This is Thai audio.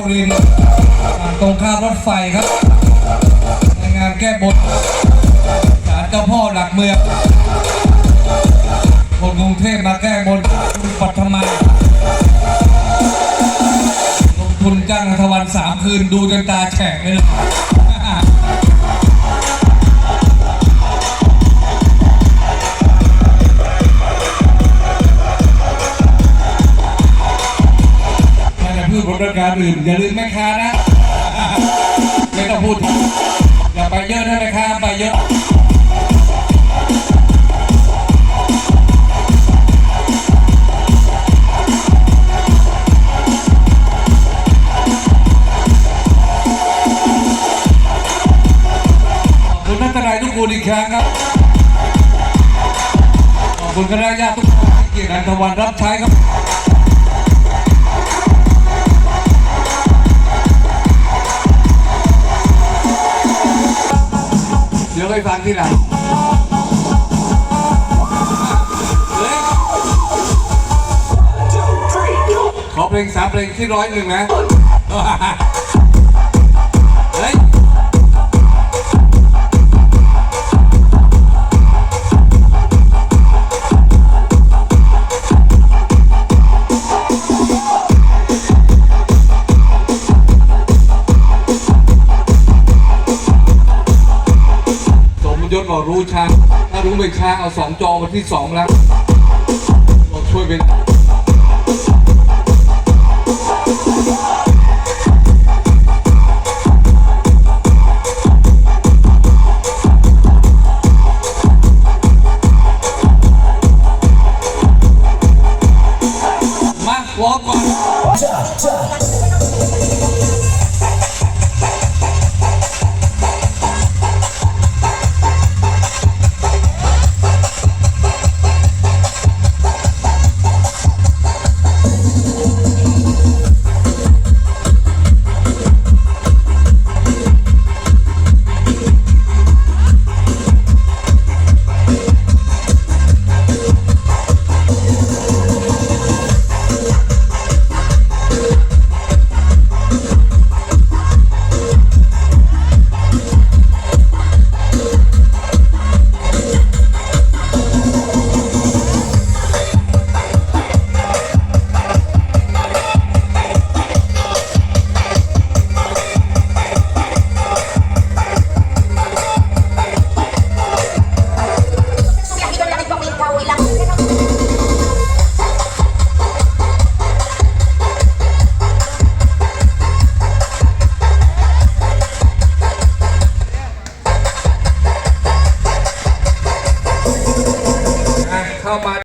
บุรินตรงข้ามรถไฟครับในงานแก้บนศาลเจ้าพ่อหลักเมืองคนกรุงเทพมาแก้บนคุณปัทมาลงทุนจ้างทวันสามคืนดูจนตาแฉะเลยารอื่นอย่าลืมแม่ค้านะ ไม่ต้องพูดถึงอย่าไปเยอะนะแม่ค้าไปเยอะขอบคุณนักทนายทุกคนอีกครั้งครับ ขอบคุณคณะญาติทุกคนที่เกียรตินันทวันรับใช้ครับ ดี๋ยวไปฟังที่หลังขอเพลงสามเพลงที่ร้อยหนึ่งนะ ยศบอกรู้ช้าถ้ารู้เป็นช้าเอาสองจอมาที่สองแล้วบอกช่วยเป็นมาวอก่อน